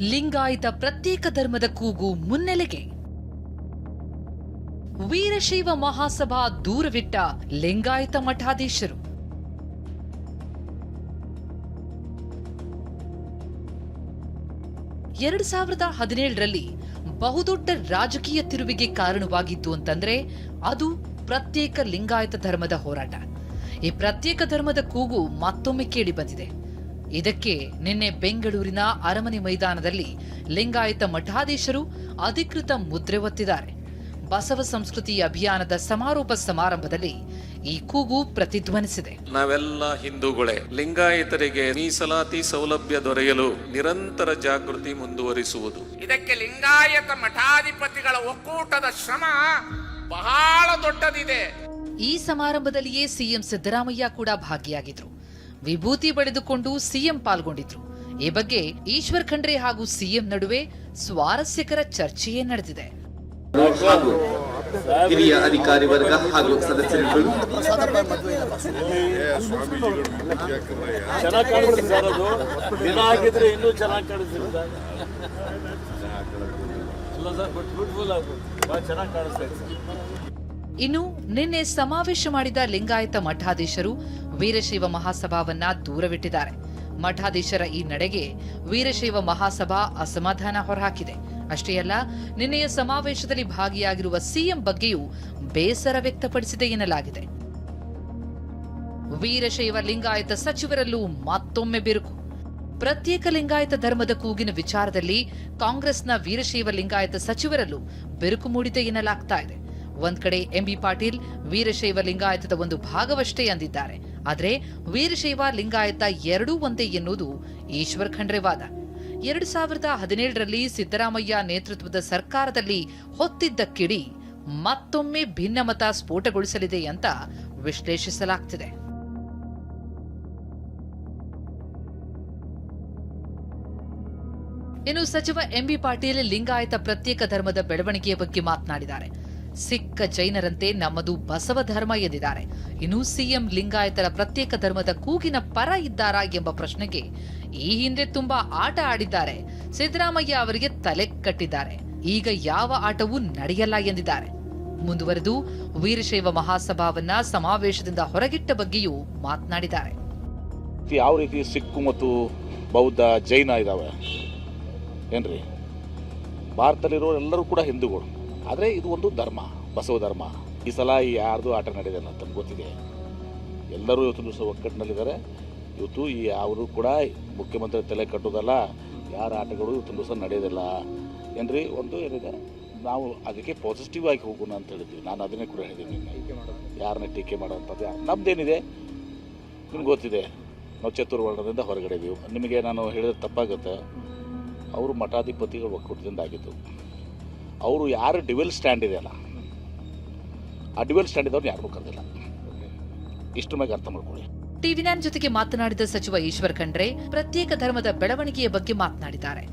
ಲಿಂಗಾಯತ ಪ್ರತ್ಯೇಕ ಧರ್ಮದ ಕೂಗು ಮುನ್ನೆಲೆಗೆ. ವೀರಶೈವ ಮಹಾಸಭಾ ದೂರವಿಟ್ಟ ಲಿಂಗಾಯತ ಮಠಾಧೀಶರು. ಎರಡು ಸಾವಿರದ ಹದಿನೇಳರಲ್ಲಿ ಬಹುದೊಡ್ಡ ರಾಜಕೀಯ ತಿರುವಿಗೆ ಕಾರಣವಾಗಿತ್ತು ಅಂತಂದ್ರೆ ಅದು ಪ್ರತ್ಯೇಕ ಲಿಂಗಾಯತ ಧರ್ಮದ ಹೋರಾಟ. ಈ ಪ್ರತ್ಯೇಕ ಧರ್ಮದ ಕೂಗು ಮತ್ತೊಮ್ಮೆ ಕೇಳಿ ಬಂದಿದೆ. ಇದಕ್ಕೆ ನಿನ್ನೆ ಬೆಂಗಳೂರಿನ ಅರಮನೆ ಮೈದಾನದಲ್ಲಿ ಲಿಂಗಾಯತ ಮಠಾಧೀಶರು ಅಧಿಕೃತ ಮುದ್ರೆ ಒತ್ತಿದ್ದಾರೆ. ಬಸವ ಸಂಸ್ಕೃತಿ ಅಭಿಯಾನದ ಸಮಾರೋಪ ಸಮಾರಂಭದಲ್ಲಿ ಈ ಕೂಗು ಪ್ರತಿಧ್ವನಿಸಿದೆ. ನಾವೆಲ್ಲ ಹಿಂದೂಗಳೇ ಲಿಂಗಾಯತರಿಗೆ ಮೀಸಲಾತಿ ಸೌಲಭ್ಯ ದೊರೆಯಲು ನಿರಂತರ ಜಾಗೃತಿ ಮುಂದುವರಿಸುವುದು. ಇದಕ್ಕೆ ಲಿಂಗಾಯತ ಮಠಾಧಿಪತಿಗಳ ಒಕ್ಕೂಟದ ಶ್ರಮ ಬಹಳ ದೊಡ್ಡದಿದೆ. ಈ ಸಮಾರಂಭದಲ್ಲಿಯೇ ಸಿಎಂ ಸಿದ್ದರಾಮಯ್ಯ ಕೂಡ ಭಾಗಿಯಾಗಿದ್ರು. ವಿಭೂತಿ ಪಡೆದುಕೊಂಡು ಸಿಎಂ ಪಾಲ್ಗೊಂಡಿದ್ರು. ಈ ಬಗ್ಗೆ ಈಶ್ವರ್ ಖಂಡ್ರೆ ಹಾಗೂ ಸಿಎಂ ನಡುವೆ ಸ್ವಾರಸ್ಯಕರ ಚರ್ಚೆಯೇ ನಡೆದಿದೆ. ಹಿರಿಯ ಅಧಿಕಾರಿ ವರ್ಗ ಹಾಗೂ ಸದಸ್ಯರುಗಳು ಇನ್ನು ನಿನ್ನೆ ಸಮಾವೇಶ ಮಾಡಿದ ಲಿಂಗಾಯತ ಮಠಾಧೀಶರು ವೀರಶೈವ ಮಹಾಸಭಾವನ್ನ ದೂರವಿಟ್ಟಿದ್ದಾರೆ. ಮಠಾಧೀಶರ ಈ ನಡೆಗೆ ವೀರಶೈವ ಮಹಾಸಭಾ ಅಸಮಾಧಾನ ಹೊರಹಾಕಿದೆ. ಅಷ್ಟೇ ಅಲ್ಲ, ನಿನ್ನೆಯ ಸಮಾವೇಶದಲ್ಲಿ ಭಾಗಿಯಾಗಿರುವ ಸಿಎಂ ಬಗ್ಗೆಯೂ ಬೇಸರ ವ್ಯಕ್ತಪಡಿಸಿದೆ ಎನ್ನಲಾಗಿದೆ. ವೀರಶೈವ ಲಿಂಗಾಯತ ಸಚಿವರಲ್ಲೂ ಮತ್ತೊಮ್ಮೆ ಬಿರುಕು. ಪ್ರತ್ಯೇಕ ಲಿಂಗಾಯತ ಧರ್ಮದ ಕೂಗಿನ ವಿಚಾರದಲ್ಲಿ ಕಾಂಗ್ರೆಸ್ನ ವೀರಶೈವ ಲಿಂಗಾಯತ ಸಚಿವರಲ್ಲೂ ಬಿರುಕು ಮೂಡಿದೆ ಎನ್ನಲಾಗ್ತಾ ಇದೆ. ಒಂದ್ ಕಡೆ ಎಂಬಿ ಪಾಟೀಲ್ ವೀರಶೈವ ಲಿಂಗಾಯತದ ಒಂದು ಭಾಗವಷ್ಟೇ ಅಂದಿದ್ದಾರೆ. ಆದರೆ ವೀರಶೈವ ಲಿಂಗಾಯತ ಎರಡೂ ಒಂದೇ ಎನ್ನುವುದು ಈಶ್ವರ್ ಖಂಡ್ರೆ ವಾದ. ಎರಡು ಸಾವಿರದ ಹದಿನೇಳರಲ್ಲಿ ಸಿದ್ದರಾಮಯ್ಯ ನೇತೃತ್ವದ ಸರ್ಕಾರದಲ್ಲಿ ಹೊತ್ತಿದ್ದ ಕಿಡಿ ಮತ್ತೊಮ್ಮೆ ಭಿನ್ನಮತ ಸ್ಫೋಟಗೊಳಿಸಲಿದೆ ಅಂತ ವಿಶ್ಲೇಷಿಸಲಾಗ್ತಿದೆ. ಇನ್ನು ಸಚಿವ ಎಂಬಿ ಪಾಟೀಲ್ ಲಿಂಗಾಯತ ಪ್ರತ್ಯೇಕ ಧರ್ಮದ ಬೆಳವಣಿಗೆಯ ಬಗ್ಗೆ ಮಾತನಾಡಿದ್ದಾರೆ. ಸಿಕ್ಕ ಜೈನರಂತೆ ನಮ್ಮದು ಬಸವ ಧರ್ಮ ಎಂದಿದ್ದಾರೆ ಇನ್ನು ಸಿಎಂ ಲಿಂಗಾಯತರ ಪ್ರತ್ಯೇಕ ಧರ್ಮದ ಕೂಗಿನ ಪರ ಇದ್ದಾರಾ ಎಂಬ ಪ್ರಶ್ನೆಗೆ ಈ ಹಿಂದೆ ತುಂಬಾ ಆಟ ಆಡಿದ್ದಾರೆ. ಸಿದ್ದರಾಮಯ್ಯ ಅವರಿಗೆ ತಲೆ ಕಟ್ಟಿದ್ದಾರೆ. ಈಗ ಯಾವ ಆಟವೂ ನಡೆಯಲ್ಲ ಎಂದಿದ್ದಾರೆ. ಮುಂದುವರೆದು ವೀರಶೈವ ಮಹಾಸಭಾವನ್ನ ಸಮಾವೇಶದಿಂದ ಹೊರಗಿಟ್ಟ ಬಗ್ಗೆಯೂ ಮಾತನಾಡಿದ್ದಾರೆ. ಯಾವ ರೀತಿ ಸಿಕ್ಕು ಮತ್ತು ಬೌದ್ಧ ಜೈನ ಇದಾವೆ? ಏನ್ರಿ? ಭಾರತದಲ್ಲಿರೋ ಎಲ್ಲರೂ ಕೂಡ ಹಿಂದೂಗಳು. ಆದರೆ ಇದು ಒಂದು ಧರ್ಮ ಬಸವ ಧರ್ಮ. ಈ ಸಲ ಯಾರ್ದು ಆಟ ನಡೆದಿದೆ ಅಂತ ತಮ್ಗೆ ಗೊತ್ತಿದೆ. ಎಲ್ಲರೂ ಇವತ್ತು ದಿವಸ ಒಕ್ಕಟ್ಟಿನಲ್ಲಿದ್ದಾರೆ ಇವತ್ತು ಈ ಅವರು ಕೂಡ ಮುಖ್ಯಮಂತ್ರಿ ತಲೆ ಕಟ್ಟೋದಲ್ಲ ಯಾರ ಆಟಗಳು ಇವತ್ತು ದಿವಸ ನಡೆಯೋದಿಲ್ಲ. ಏನ್ರಿ ಒಂದು ಏನಿದೆ ನಾವು ಅದಕ್ಕೆ ಪಾಸಿಟಿವ್ ಆಗಿ ಹೋಗೋಣ ಅಂತ ಹೇಳಿದ್ವಿ. ನಾನು ಅದನ್ನೇ ಕೂಡ ಹೇಳಿದ್ದೀನಿ ಯಾರನ್ನ ಟೀಕೆ ಮಾಡೋವಂಥದ್ದು ಯಾರು ನಮ್ದೇನಿದೆ? ನಿಮ್ಗೆ ಗೊತ್ತಿದೆ ನಾವು ಚತುರ್ವರ್ಣದಿಂದ ಹೊರಗಡೆ ಇದೀವಿ. ನಿಮಗೆ ನಾನು ಹೇಳಿದ್ರೆ ತಪ್ಪಾಗುತ್ತೆ. ಅವರು ಮಠಾಧಿಪತಿಗಳು ಒಕ್ಕೂಟದಿಂದ ಆಗಿದ್ದು. ಅವರು ಯಾರು ಡಿವೆಲ್ ಸ್ಟ್ಯಾಂಡ್ ಇದೆಯಲ್ಲ ಆ ಡಿವೆಲ್ ಸ್ಟ್ಯಾಂಡ್ ಇದ್ದವ್ರು ಯಾರಿಗೂ ಕರೆದಿಲ್ಲ. ಇಷ್ಟು ಮೇಲೆ ಅರ್ಥ ಮಾಡ್ಕೊಳ್ಳಿ. ಟಿವಿ ನೈನ್ ಜೊತೆಗೆ ಮಾತನಾಡಿದ ಸಚಿವ ಈಶ್ವರ್ ಖಂಡ್ರೆ ಪ್ರತ್ಯೇಕ ಧರ್ಮದ ಬೆಳವಣಿಗೆಯ ಬಗ್ಗೆ ಮಾತನಾಡಿದ್ದಾರೆ.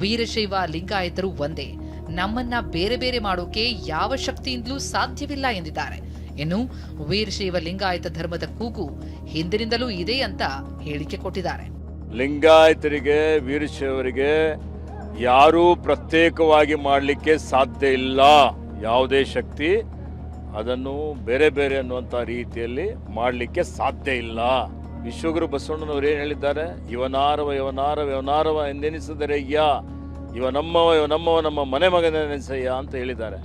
ವೀರಶೈವ ಲಿಂಗಾಯತರು ಒಂದೇ ನಮ್ಮನ್ನ ಬೇರೆ ಬೇರೆ ಮಾಡೋಕೆ ಯಾವ ಶಕ್ತಿಯಿಂದಲೂ ಸಾಧ್ಯವಿಲ್ಲ ಎಂದಿದ್ದಾರೆ. ಇನ್ನು ವೀರಶೈವ ಲಿಂಗಾಯತ ಧರ್ಮದ ಕೂಗು ಹಿಂದಿನಿಂದಲೂ ಇದೆ ಅಂತ ಹೇಳಿಕೆ ಕೊಟ್ಟಿದ್ದಾರೆ. ಲಿಂಗಾಯತರಿಗೆ ವೀರಶೈವರಿಗೆ ಯಾರೂ ಪ್ರತ್ಯೇಕವಾಗಿ ಮಾಡಲಿಕ್ಕೆ ಸಾಧ್ಯ ಇಲ್ಲ. ಯಾವುದೇ ಶಕ್ತಿ ಅದನ್ನು ಬೇರೆ ಬೇರೆ ಅನ್ನುವಂಥ ರೀತಿಯಲ್ಲಿ ಮಾಡಲಿಕ್ಕೆ ಸಾಧ್ಯ ಇಲ್ಲ. ವಿಶ್ವಗುರು ಬಸವಣ್ಣನವರು ಏನು ಹೇಳಿದ್ದಾರೆ? ಇವನಾರವ ಇವನಾರವ ಇವನಾರವ ಎಂದೆನಿಸಿದರಯ್ಯ ಇವ ನಮ್ಮವ ಇವ ನಮ್ಮವ, ನಮ್ಮ ಮನೆ ಮಗನೆನಿಸಯ್ಯ ಅಂತ ಹೇಳಿದ್ದಾರೆ.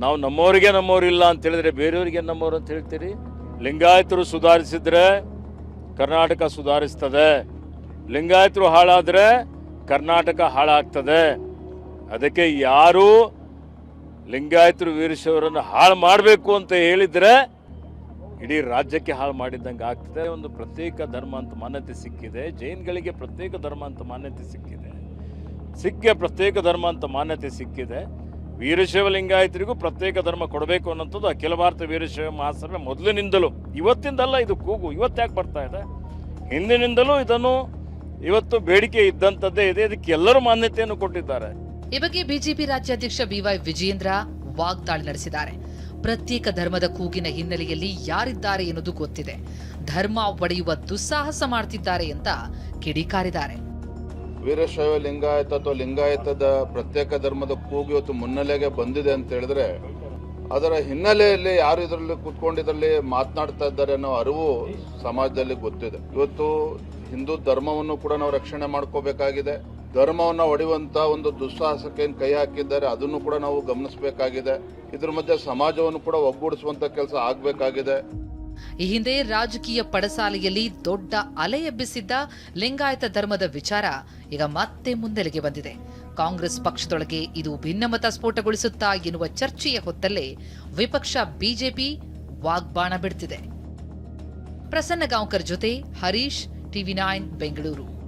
ನಾವು ನಮ್ಮವರಿಗೆ ನಮ್ಮವರಿಲ್ಲ ಅಂತ ಹೇಳಿದ್ರೆ ಬೇರೆಯವರಿಗೆ ನಮ್ಮವರು ಅಂತ ಹೇಳ್ತೀರಿ? ಲಿಂಗಾಯತರು ಸುಧಾರಿಸಿದ್ರೆ ಕರ್ನಾಟಕ ಸುಧಾರಿಸ್ತದೆ. ಲಿಂಗಾಯತರು ಹಾಳಾದ್ರೆ ಕರ್ನಾಟಕ ಹಾಳಾಗ್ತದೆ. ಅದಕ್ಕೆ ಯಾರು ಲಿಂಗಾಯತರು ವೀರಶವರನ್ನು ಹಾಳು ಮಾಡಬೇಕು ಅಂತ ಹೇಳಿದ್ರೆ ಇಡೀ ರಾಜ್ಯಕ್ಕೆ ಹಾಳು ಮಾಡಿದ್ದಂಗೆ ಆಗ್ತದೆ. ಒಂದು ಪ್ರತ್ಯೇಕ ಧರ್ಮ ಅಂತ ಮಾನ್ಯತೆ ಸಿಕ್ಕಿದೆ. ಜೈನ್ಗಳಿಗೆ ಪ್ರತ್ಯೇಕ ಧರ್ಮ ಅಂತ ಮಾನ್ಯತೆ ಸಿಕ್ಕಿದೆ. ಸಿಕ್ಕೆ ಪ್ರತ್ಯೇಕ ಧರ್ಮ ಅಂತ ಮಾನ್ಯತೆ ಸಿಕ್ಕಿದೆ. ವೀರಶೈವ ಲಿಂಗಾಯತರಿಗೂ ಪ್ರತ್ಯೇಕ ಧರ್ಮ ಕೊಡಬೇಕು ಅನ್ನೋಂಥದ್ದು ಅಖಿಲ ಭಾರತ ವೀರಶೈವ ಮಹಾಸಭೆ ಮೊದಲಿನಿಂದಲೂ. ಇವತ್ತಿಂದಲ್ಲ ಇದು ಕೂಗು. ಇವತ್ತ್ಯಾಕೆ ಬರ್ತಾ ಇದೆ? ಹಿಂದಿನಿಂದಲೂ ಇದನ್ನು ಇವತ್ತು ಬೇಡಿಕೆ ಇದ್ದಂಥದ್ದೇ ಇದೆ. ಇದಕ್ಕೆ ಎಲ್ಲರೂ ಮಾನ್ಯತೆಯನ್ನು ಕೊಟ್ಟಿದ್ದಾರೆ. ಈ ಬಗ್ಗೆ ಬಿಜೆಪಿ ರಾಜ್ಯಾಧ್ಯಕ್ಷ ಬಿವೈ ವಿಜಯೇಂದ್ರ ವಾಗ್ದಾಳಿ ನಡೆಸಿದ್ದಾರೆ. ಪ್ರತ್ಯೇಕ ಧರ್ಮದ ಕೂಗಿನ ಹಿನ್ನೆಲೆಯಲ್ಲಿ ಯಾರಿದ್ದಾರೆ ಎನ್ನುವುದು ಗೊತ್ತಿದೆ. ಧರ್ಮ ಒಡೆಯುವ ದುಸ್ಸಾಹಸ ಮಾಡ್ತಿದ್ದಾರೆ ಅಂತ ಕಿಡಿಕಾರಿದ್ದಾರೆ. ವೀರಶೈವ ಲಿಂಗಾಯತ ಅಥವಾ ಲಿಂಗಾಯತದ ಪ್ರತ್ಯೇಕ ಧರ್ಮದ ಕೂಗು ಇವತ್ತು ಮುನ್ನೆಲೆಗೆ ಬಂದಿದೆ ಅಂತ ಹೇಳಿದ್ರೆ ಅದರ ಹಿನ್ನೆಲೆಯಲ್ಲಿ ಯಾರು ಇದರಲ್ಲಿ ಕುತ್ಕೊಂಡಿದ್ರಲ್ಲಿ ಇದರಲ್ಲಿ ಮಾತನಾಡ್ತಾ ಇದ್ದಾರೆ ಅನ್ನೋ ಅರಿವು ಸಮಾಜದಲ್ಲಿ ಗೊತ್ತಿದೆ. ಇವತ್ತು ಹಿಂದೂ ಧರ್ಮವನ್ನು ಕೂಡ ನಾವು ರಕ್ಷಣೆ ಮಾಡ್ಕೋಬೇಕಾಗಿದೆ. ಧರ್ಮವನ್ನು ಒಡೆಯುವಂತ ಒಂದು ದುಸ್ಸಾಹಸಕ್ಕೆ ಕೈ ಹಾಕಿದ್ದಾರೆ, ಅದನ್ನು ಕೂಡ ನಾವು ಗಮನಿಸಬೇಕಾಗಿದೆ. ಇದ್ರ ಮಧ್ಯೆ ಸಮಾಜವನ್ನು ಕೂಡ ಒಗ್ಗೂಡಿಸುವಂತ ಕೆಲಸ ಆಗ್ಬೇಕಾಗಿದೆ. ಈ ಹಿಂದೆ ರಾಜಕೀಯ ಪಡಸಾಲೆಯಲ್ಲಿ ದೊಡ್ಡ ಅಲೆ ಎಬ್ಬಿಸಿದ್ದ ಲಿಂಗಾಯತ ಧರ್ಮದ ವಿಚಾರ ಈಗ ಮತ್ತೆ ಮುನ್ನೆಲೆಗೆ ಬಂದಿದೆ. ಕಾಂಗ್ರೆಸ್ ಪಕ್ಷದೊಳಗೆ ಇದು ಭಿನ್ನಮತ ಸ್ಫೋಟಗೊಳಿಸುತ್ತಾ ಎನ್ನುವ ಚರ್ಚೆಯ ಹೊತ್ತಲ್ಲೇ ವಿಪಕ್ಷ ಬಿಜೆಪಿ ವಾಗ್ಬಾಣ ಬಿಡ್ತಿದೆ. ಪ್ರಸನ್ನ ಗಾಂವ್ಕರ್ ಜೊತೆ ಹರೀಶ್ ಟಿವಿ ನೈನ್ ಬೆಂಗಳೂರು.